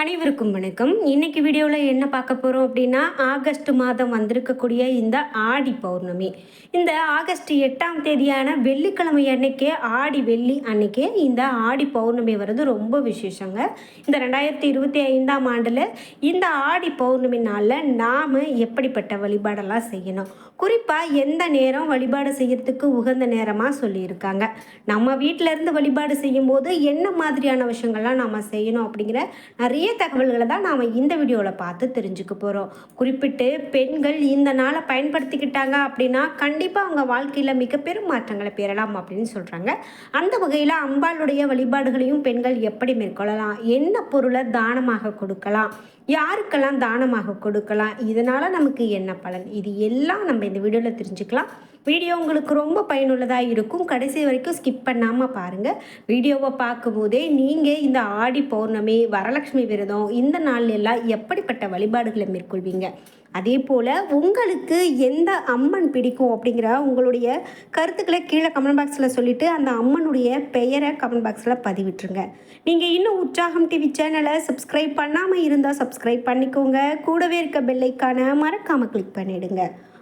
அனைவருக்கும் வணக்கம். இன்னைக்கு வீடியோவில் என்ன பார்க்க போகிறோம் அப்படின்னா ஆகஸ்ட் மாதம் வந்திருக்கக்கூடிய இந்த ஆடி பௌர்ணமி. இந்த ஆகஸ்ட் எட்டாம் தேதியான வெள்ளிக்கிழமை அன்னைக்கே ஆடி வெள்ளி அன்னைக்கே இந்த ஆடி பௌர்ணமி வர்றது ரொம்ப விசேஷங்க. இந்த ரெண்டாயிரத்தி இருபத்தி ஐந்தாம் ஆண்டில் இந்த ஆடி பௌர்ணமி நாளில் நாம் எப்படிப்பட்ட வழிபாடெல்லாம் செய்யணும்? குறிப்பாக எந்த நேரம் வழிபாடு செய்யறதுக்கு உகந்த நேரமாக சொல்லியிருக்காங்க. நம்ம வீட்டிலேருந்து வழிபாடு செய்யும்போது என்ன மாதிரியான விஷயங்கள்லாம் நாம் செய்யணும் அப்படிங்கிற நிறைய தகவல்களை தான் நாம் இந்த வீடியோவில் பார்த்து தெரிஞ்சுக்க போகிறோம் குறிப்பிட்டு பெண்கள் இந்த நாளை பயன்படுத்திக்கிட்டாங்க அப்படின்னா கண்டிப்பாக அவங்க வாழ்க்கையில் மிக பெரும் மாற்றங்களை பெறலாம் அப்படின்னு சொல்கிறாங்க அந்த வகையில் அம்பாளுடைய வழிபாடுகளையும் பெண்கள் எப்படி மேற்கொள்ளலாம்? என்ன பொருளை தானமாக கொடுக்கலாம்? யாருக்கெல்லாம் தானமாக கொடுக்கலாம்? இதனால் நமக்கு என்ன பலன்? இது எல்லாம் நம்ம இந்த வீடியோவில் தெரிஞ்சுக்கலாம். வீடியோ உங்களுக்கு ரொம்ப பயனுள்ளதாக இருக்கும். கடைசி வரைக்கும் ஸ்கிப் பண்ணாமல் பாருங்கள் வீடியோவை பார்க்கும்போதே நீங்கள் இந்த ஆடி பௌர்ணமி வரலட்சுமி விரதம் இந்த நாள்ல எல்லாம் எப்படிப்பட்ட வழிபாடுகளை மேற்கொள்வீங்க? அதே போல் உங்களுக்கு எந்த அம்மன் பிடிக்கும் அப்படிங்கிற உங்களுடைய கருத்துக்களை கீழே கமெண்ட் பாக்ஸில் சொல்லிவிட்டு அந்த அம்மனுடைய பெயரை கமெண்ட் பாக்ஸில் பதிவிட்டுருங்க. நீங்கள் இன்னும் உற்சாகம் டிவி சேனலை சப்ஸ்கிரைப் பண்ணாமல் இருந்தால் சப்ஸ்கிரைப் பண்ணிக்கோங்க. கூடவே இருக்க பெல்லைக்கான மறக்காமல் கிளிக் பண்ணிவிடுங்க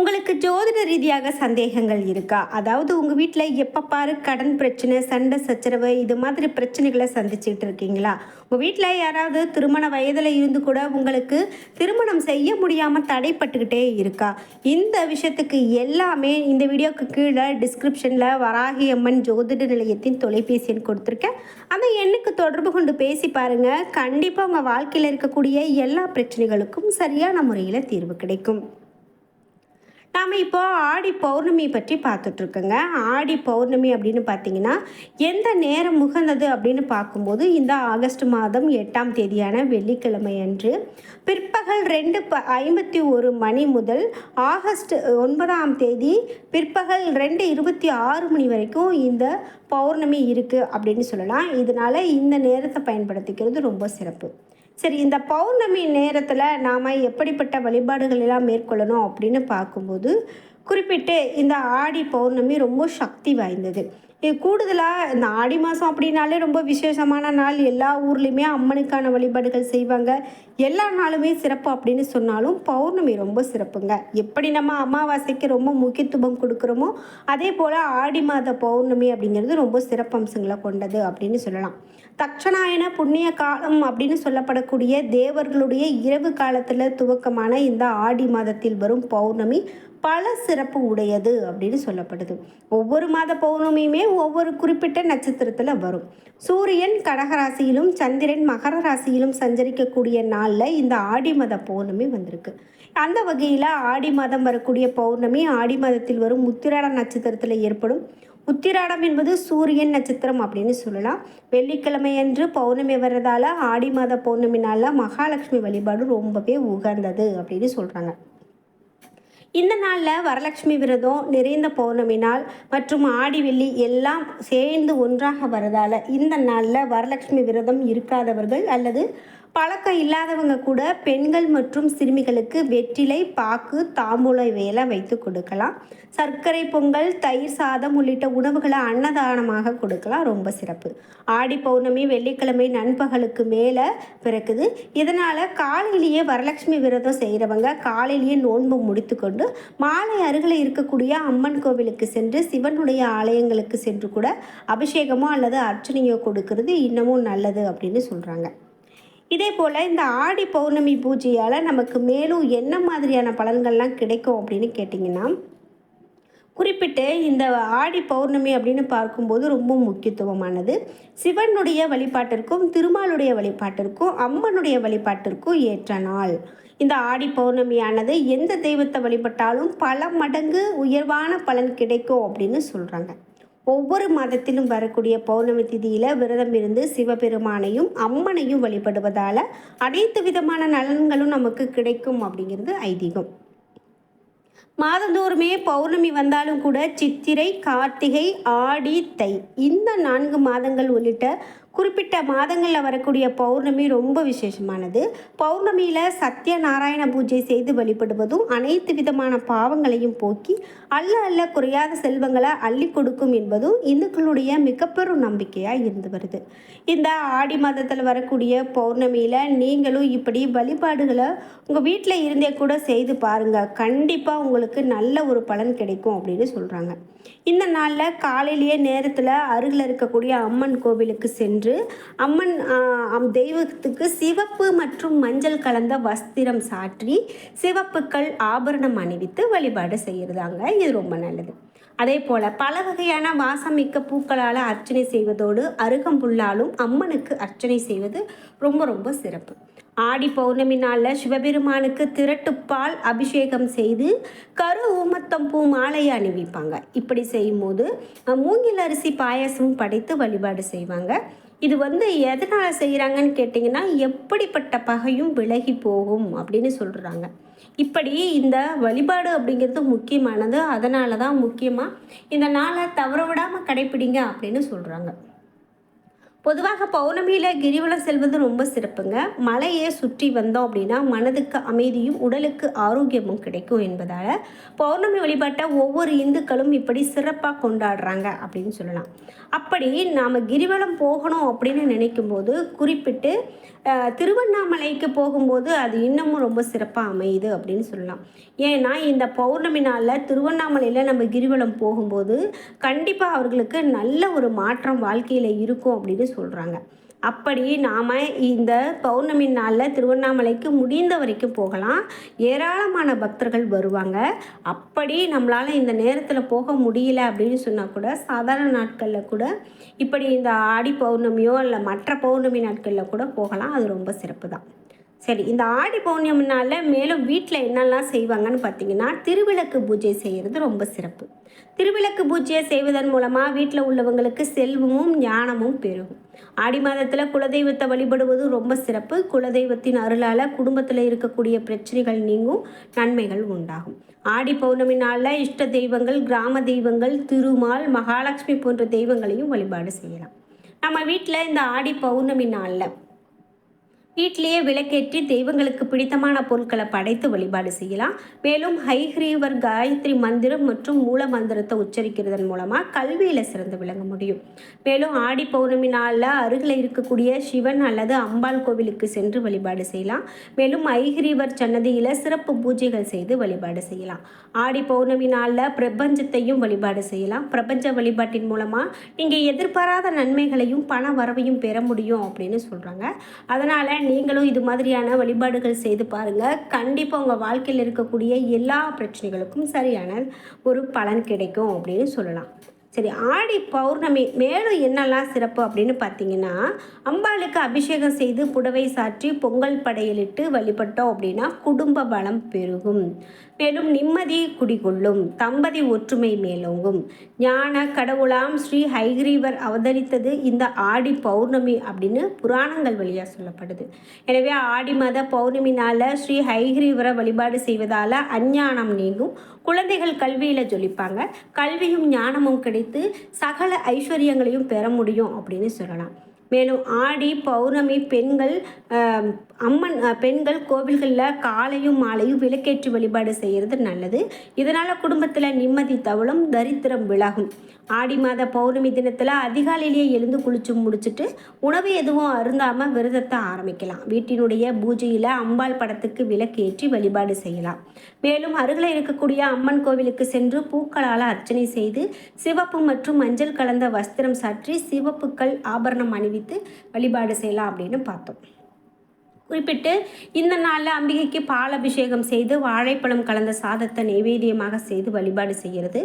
உங்களுக்கு ஜோதிட ரீதியாக சந்தேகங்கள் இருக்கா? அதாவது உங்கள் வீட்டில் எப்போ பாரு கடன் பிரச்சனை சண்டை சச்சரவு இது மாதிரி பிரச்சனைகளை சந்திச்சுட்டு இருக்கீங்களா? உங்கள் வீட்டில் யாராவது திருமண வயதில் இருந்து கூட உங்களுக்கு திருமணம் செய்ய முடியாமல் தடைப்பட்டுக்கிட்டே இருக்கா? இந்த விஷயத்துக்கு எல்லாமே இந்த வீடியோக்கு கீழே டிஸ்கிரிப்ஷனில் வராகி அம்மன் ஜோதிட நிலையத்தின் தொலைபேசி எண் கொடுத்துருக்கேன். அந்த எண்ணுக்கு தொடர்பு கொண்டு பேசி பாருங்கள் கண்டிப்பாக உங்கள் வாழ்க்கையில் இருக்கக்கூடிய எல்லா பிரச்சனைகளுக்கும் சரியான முறையில் தீர்வு கிடைக்கும். நாம் இப்போது ஆடி பௌர்ணமி பற்றி பார்த்துட்ருக்கோங்க. ஆடி பௌர்ணமி அப்படின்னு பார்த்தீங்கன்னா எந்த நேரம் முகந்தது அப்படின்னு பார்க்கும்போது இந்த ஆகஸ்ட் மாதம் எட்டாம் தேதியான வெள்ளிக்கிழமை அன்று பிற்பகல் ரெண்டு ப ஐம்பத்தி ஒரு மணி முதல் ஆகஸ்ட் ஒன்பதாம் தேதி பிற்பகல் ரெண்டு இருபத்தி ஆறு மணி வரைக்கும் இந்த பௌர்ணமி இருக்குது அப்படின்னு சொல்லலாம். இதனால் இந்த நேரத்தை பயன்படுத்திக்கிறது ரொம்ப சிறப்பு. சரி இந்த பௌர்ணமி நேரத்தில் நாம் எப்படிப்பட்ட வழிபாடுகள் எல்லாம் மேற்கொள்ளணும் அப்படின்னு பார்க்கும்போது குறிப்பிட்டு இந்த ஆடி பௌர்ணமி ரொம்ப சக்தி வாய்ந்தது. இது கூடுதலாக இந்த ஆடி மாதம் அப்படின்னாலே ரொம்ப விசேஷமான நாள். எல்லா ஊர்லேயுமே அம்மனுக்கான வழிபாடுகள் செய்வாங்க. எல்லா நாளுமே சிறப்பு அப்படின்னு சொன்னாலும் பௌர்ணமி ரொம்ப சிறப்புங்க. எப்படி நம்ம அமாவாசைக்கு ரொம்ப முக்கியத்துவம் கொடுக்குறோமோ அதே போல் ஆடி மாத பௌர்ணமி அப்படிங்கிறது ரொம்ப சிறப்பம்சங்களை கொண்டது அப்படின்னு சொல்லலாம். தட்சணாயன புண்ணிய காலம் அப்படின்னு சொல்லப்படக்கூடிய தேவர்களுடைய இரவு காலத்தில் துவக்கமான இந்த ஆடி மாதத்தில் வரும் பௌர்ணமி பல சிறப்பு உடையது அப்படின்னு சொல்லப்படுது. ஒவ்வொரு மாத பௌர்ணமியுமே ஒவ்வொரு குறிப்பிட்ட நட்சத்திரத்தில் வரும். சூரியன் கடகராசியிலும் சந்திரன் மகர ராசியிலும் சஞ்சரிக்கக்கூடிய நாளில் இந்த ஆடி மாத பௌர்ணமி வந்திருக்கு. அந்த வகையில் ஆடி மாதம் வரக்கூடிய பௌர்ணமி ஆடி மாதத்தில் வரும் உத்திராட நட்சத்திரத்தில் ஏற்படும் உத்திராடம் என்பது சூரியன் நட்சத்திரம் அப்படின்னு சொல்லலாம். வெள்ளிக்கிழமை அன்று பௌர்ணமி வர்றதால ஆடி மாத பௌர்ணமி நாளில் மகாலட்சுமி வழிபாடு ரொம்பவே உகந்தது அப்படின்னு சொல்கிறாங்க இந்த நாளில் வரலட்சுமி விரதம் நிறைந்த பௌர்ணமி நாள் மற்றும் ஆடி வெள்ளி எல்லாம் சேர்ந்து ஒன்றாக வரதால் இந்த நாளில் வரலட்சுமி விரதம் இருக்காதவர்கள் அல்லது பழக்கம் இல்லாதவங்க கூட பெண்கள் மற்றும் சிறுமிகளுக்கு வெற்றிலை பாக்கு தாம்பூல வேலை வைத்து கொடுக்கலாம். சர்க்கரை பொங்கல் தயிர் சாதம் உள்ளிட்ட உணவுகளை அன்னதானமாக கொடுக்கலாம். ரொம்ப சிறப்பு. ஆடி பௌர்ணமி வெள்ளிக்கிழமை நண்பகலுக்கு மேலே பிறக்குது. இதனால் காலையிலேயே வரலட்சுமி விரதம் செய்கிறவங்க காலையிலேயே நோன்பு முடித்துக்கொண்டு மாலை அருகில் இருக்கக்கூடிய அம்மன் கோவிலுக்கு சென்று சிவனுடைய ஆலயங்களுக்கு சென்று கூட அபிஷேகமோ அல்லது அர்ச்சனையோ கொடுக்கறது. இன்னமும் நல்லது அப்படின்னு சொல்கிறாங்க இதே போல் இந்த ஆடி பௌர்ணமி பூஜையால் நமக்கு மேலும் என்ன மாதிரியான பலன்கள்லாம் கிடைக்கும் அப்படின்னு கேட்டிங்கன்னா குறிப்பிட்டு இந்த ஆடி பௌர்ணமி அப்படின்னு பார்க்கும்போது ரொம்ப முக்கியத்துவமானது. சிவனுடைய வழிபாட்டிற்கும் திருமாலுடைய வழிபாட்டிற்கும் அம்மனுடைய வழிபாட்டிற்கும் ஏற்ற நாள். இந்த ஆடி பௌர்ணமியானது எந்த தெய்வத்தை வழிபட்டாலும் பல மடங்கு உயர்வான பலன் கிடைக்கும் அப்படின்னு சொல்கிறாங்க ஒவ்வொரு மாதத்திலும் வரக்கூடிய பௌர்ணமி திதியில் விரதம் இருந்து சிவபெருமானையும் அம்மனையும் வழிபடுவதால் அனைத்து விதமான நலன்களும் நமக்கு கிடைக்கும் அப்படிங்கிறது ஐதீகம். மாதந்தோறுமே பௌர்ணமி வந்தாலும் கூட சித்திரை கார்த்திகை ஆடி தை இந்த நான்கு மாதங்கள் உள்ளிட்ட குறிப்பிட்ட மாதங்களில் வரக்கூடிய பௌர்ணமி ரொம்ப விசேஷமானது. பௌர்ணமியில் சத்ய நாராயண பூஜை செய்து வழிபடுவதும் அனைத்து விதமான பாவங்களையும் போக்கி அல்ல அல்ல குறையாத செல்வங்களை அள்ளி கொடுக்கும் என்பதும் இந்துக்களுடைய மிகப்பெரும் நம்பிக்கையாக இருந்து வருது. இந்த ஆடி மாதத்தில் வரக்கூடிய பௌர்ணமியில் நீங்களும் இப்படி வழிபாடுகளை உங்கள் வீட்டில் இருந்தே கூட செய்து பாருங்கள் கண்டிப்பாக உங்களுக்கு நல்ல ஒரு பலன் கிடைக்கும் அப்படின்னு சொல்கிறாங்க இந்த நாளில் காலையிலேயே நேரத்தில் அருகில் இருக்கக்கூடிய அம்மன் கோவிலுக்கு சென்று அம்மன் தெய்வத்துக்கு சிவப்பு மற்றும் மஞ்சள் கலந்த வஸ்திரம் சாற்றி சிவப்புக்கள் ஆபரணம் அணிவித்து வழிபாடு செய்கிறதாங்க இது ரொம்ப நல்லது. அதே போல் பல வகையான வாசமிக்க பூக்களால் அர்ச்சனை செய்வதோடு அருகம்புல்லாலும் அம்மனுக்கு அர்ச்சனை செய்வது ரொம்ப ரொம்ப சிறப்பு. ஆடி பௌர்ணமி நாளில் சிவபெருமானுக்கு திரட்டுப்பால் அபிஷேகம் செய்து கரு ஊமத்தம் பூ மாலையை அணிவிப்பாங்க. இப்படி செய்யும்போது மூங்கில் அரிசி பாயாசமும் படைத்து வழிபாடு செய்வாங்க. இது வந்து எதனால் செய்கிறாங்கன்னு கேட்டிங்கன்னா எப்படிப்பட்ட பகையும் விலகி போகும் அப்படின்னு சொல்கிறாங்க இப்படி இந்த வழிபாடு அப்படிங்கிறது முக்கியமானது. அதனால தான் முக்கியமாக இந்த நாளை தவற விடாமல் கடைப்பிடிங்க அப்படின்னு சொல்கிறாங்க பொதுவாக பௌர்ணமியில் கிரிவலம் செல்வது ரொம்ப சிறப்புங்க. மலையை சுற்றி வந்தோம் அப்படின்னா மனதுக்கு அமைதியும் உடலுக்கு ஆரோக்கியமும் கிடைக்கும் என்பதால் பௌர்ணமி வழிபாட்டை ஒவ்வொரு இந்துக்களும் இப்படி சிறப்பாக கொண்டாடுறாங்க அப்படின்னு சொல்லலாம். அப்படி நாம் கிரிவலம் போகணும் அப்படின்னு நினைக்கும் போது குறிப்பிட்டு திருவண்ணாமலைக்கு போகும்போது அது இன்னமும் ரொம்ப சிறப்பாக அமையுது அப்படின்னு சொல்லலாம். ஏன்னா இந்த பௌர்ணமி நாளில் திருவண்ணாமலையில் நம்ம கிரிவலம் போகும்போது கண்டிப்பாக அவர்களுக்கு நல்ல ஒரு மாற்றம் வாழ்க்கையில் இருக்கும் அப்படின்னு சொல்கிறாங்க அப்படி நாம் இந்த பௌர்ணமி நாளில் திருவண்ணாமலைக்கு முடிந்த வரைக்கும் போகலாம். ஏராளமான பக்தர்கள் வருவாங்க. அப்படி நம்மளால் இந்த நேரத்தில் போக முடியல அப்படின்னு சொன்னால் கூட சாதாரண நாட்களில் கூட இப்படி இந்த ஆடி பௌர்ணமியோ இல்லை மற்ற பௌர்ணமி நாட்களில் கூட போகலாம். அது ரொம்ப சிறப்பு தான் சரி இந்த ஆடி பௌர்ணமி நாளில் மேலும் வீட்டில் என்னெல்லாம் செய்வாங்கன்னு பார்த்தீங்கன்னா திருவிளக்கு பூஜை செய்கிறது ரொம்ப சிறப்பு. திருவிளக்கு பூஜையை செய்வதன் மூலமாக வீட்டில் உள்ளவங்களுக்கு செல்வமும் ஞானமும் பெருகும். ஆடி மாதத்தில் குலதெய்வத்தை வழிபடுவது ரொம்ப சிறப்பு. குலதெய்வத்தின் அருளால் குடும்பத்தில் இருக்கக்கூடிய பிரச்சனைகள் நீங்கும் நன்மைகள் உண்டாகும். ஆடி பௌர்ணமி நாளில் இஷ்ட தெய்வங்கள் கிராம தெய்வங்கள் திருமால் மகாலட்சுமி போன்ற தெய்வங்களையும் வழிபாடு செய்யலாம். நம்ம வீட்டில் இந்த ஆடி பௌர்ணமி நாளில் வீட்டிலேயே விளக்கேற்றி தெய்வங்களுக்கு பிடித்தமான பொருட்களை படைத்து வழிபாடு செய்யலாம். மேலும் ஹைஹ்ரீவர் காயத்ரி மந்திரம் மற்றும் மூல மந்திரத்தை உச்சரிக்கிறதன் மூலமாக கல்வியில் சிறந்து விளங்க முடியும். மேலும் ஆடி பௌர்ணமி நாளில் அருகில் இருக்கக்கூடிய சிவன் அல்லது அம்பாள் கோவிலுக்கு சென்று வழிபாடு செய்யலாம். மேலும் ஐஹ்ரீவர் சன்னதியில் சிறப்பு பூஜைகள் செய்து வழிபாடு செய்யலாம். ஆடி பௌர்ணமி நாளில் பிரபஞ்சத்தையும் வழிபாடு செய்யலாம். பிரபஞ்ச வழிபாட்டின் மூலமாக நீங்கள் எதிர்பாராத நன்மைகளையும் பண வரவையும் பெற முடியும் அப்படின்னு சொல்கிறாங்க அதனால் நீங்களும் இது மாதிரியான வழிபாடுகள் செய்து பாருங்கள் கண்டிப்பாக உங்கள் வாழ்க்கையில் இருக்கக்கூடிய எல்லா பிரச்சனைகளுக்கும் சரியான ஒரு பலன் கிடைக்கும் அப்படின்னு சொல்லலாம். சரி ஆடி பௌர்ணமி மேலும் என்னெல்லாம் சிறப்பு அப்படின்னு பார்த்தீங்கன்னா அம்பாளுக்கு அபிஷேகம் செய்து புடவை சாற்றி பொங்கல் படையலிட்டு வழிபட்டோம் அப்படின்னா குடும்ப பலம் பெருகும். மேலும் நிம்மதி குடிகொள்ளும் தம்பதி ஒற்றுமை மேலோங்கும். ஞான கடவுளாம் ஸ்ரீ ஹைகிரீவர் அவதரித்தது இந்த ஆடி பௌர்ணமி அப்படின்னு புராணங்கள் வழியாக சொல்லப்படுது. எனவே ஆடி மாத பௌர்ணமி நாளில் ஸ்ரீ ஹைகிரீவரை வழிபாடு செய்வதால் அஞ்ஞானம் நீங்கும். குழந்தைகள் கல்வியில் ஜொலிப்பாங்க. கல்வியும் ஞானமும் கிடைத்து சகல ஐஸ்வர்யங்களையும் பெற முடியும் அப்படின்னு சொல்லலாம். மேலும் ஆடி பௌர்ணமி பெண்கள் அம்மன் பெண்கள் கோவில்களில் காலையும் மாலையும் விளக்கேற்றி வழிபாடு செய்கிறது நல்லது. இதனால் குடும்பத்தில் நிம்மதி தவளும் தரித்திரம் விலகும். ஆடி மாத பௌர்ணமி தினத்தில் அதிகாலையிலேயே எழுந்து குளிச்சு முடிச்சுட்டு உணவு எதுவும் அருந்தாமல் விரதத்தை ஆரம்பிக்கலாம். வீட்டினுடைய பூஜையில் அம்பாள் படத்துக்கு விளக்கேற்றி வழிபாடு செய்யலாம். மேலும் அருகில் இருக்கக்கூடிய அம்மன் கோவிலுக்கு சென்று பூக்களால் அர்ச்சனை செய்து சிவப்பு மற்றும் மஞ்சள் கலந்த வஸ்திரம் சாற்றி சிவப்புக்கள் ஆபரணம் அணிவித்து வழிபாடு செய்யலாம் அப்படின்னு பார்த்தோம். குறிப்பிட்டு இந்த நாளில் அம்பிகைக்கு பால் அபிஷேகம் செய்து வாழைப்பழம் கலந்த சாதத்தை நைவேத்தியமாக செய்து வழிபாடு செய்கிறது.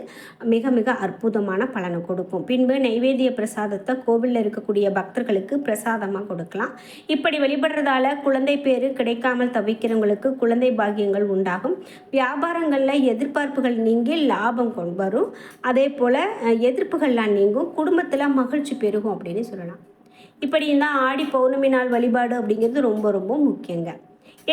மிக மிக அற்புதமான பலனை கொடுக்கும். பின்பு நைவேத்திய பிரசாதத்தை கோவிலில் இருக்கக்கூடிய பக்தர்களுக்கு பிரசாதமாக கொடுக்கலாம். இப்படி வழிபடுறதால குழந்தை பேர் கிடைக்காமல் தவிக்கிறவங்களுக்கு குழந்தை பாக்கியங்கள் உண்டாகும். வியாபாரங்களில் எதிர்பார்ப்புகள் நீங்கி லாபம் கொண்டு வரும். அதே போல் எதிர்ப்புகள்லாம் நீங்கும். குடும்பத்தில் மகிழ்ச்சி பெருகும் அப்படின்னு சொல்லலாம். இப்படி ஆடி பௌர்ணமி நாள் வழிபாடு அப்படிங்கிறது ரொம்ப ரொம்ப முக்கியங்க.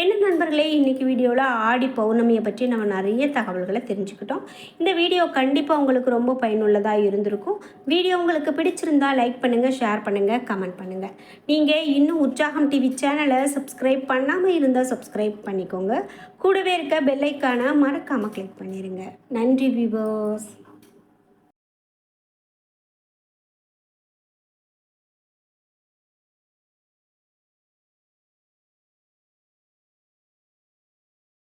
என்ன நண்பர்களே இன்றைக்கி வீடியோவில் ஆடி பௌர்ணமியை பற்றி நம்ம நிறைய தகவல்களை தெரிஞ்சுக்கிட்டோம். இந்த வீடியோ கண்டிப்பாக உங்களுக்கு ரொம்ப பயனுள்ளதாக இருந்திருக்கும். வீடியோ உங்களுக்கு பிடிச்சிருந்தா லைக் பண்ணுங்கள் ஷேர் பண்ணுங்கள் கமெண்ட் பண்ணுங்கள் நீங்கள் இன்னும் உற்சாகம் டிவி சேனலை சப்ஸ்கிரைப் பண்ணாமல் இருந்தால் சப்ஸ்கிரைப் பண்ணிக்கோங்க. கூடவே இருக்க பெல்லைக்கான மறக்காமல் கிளிக் பண்ணிடுங்க நன்றி விவோஸ்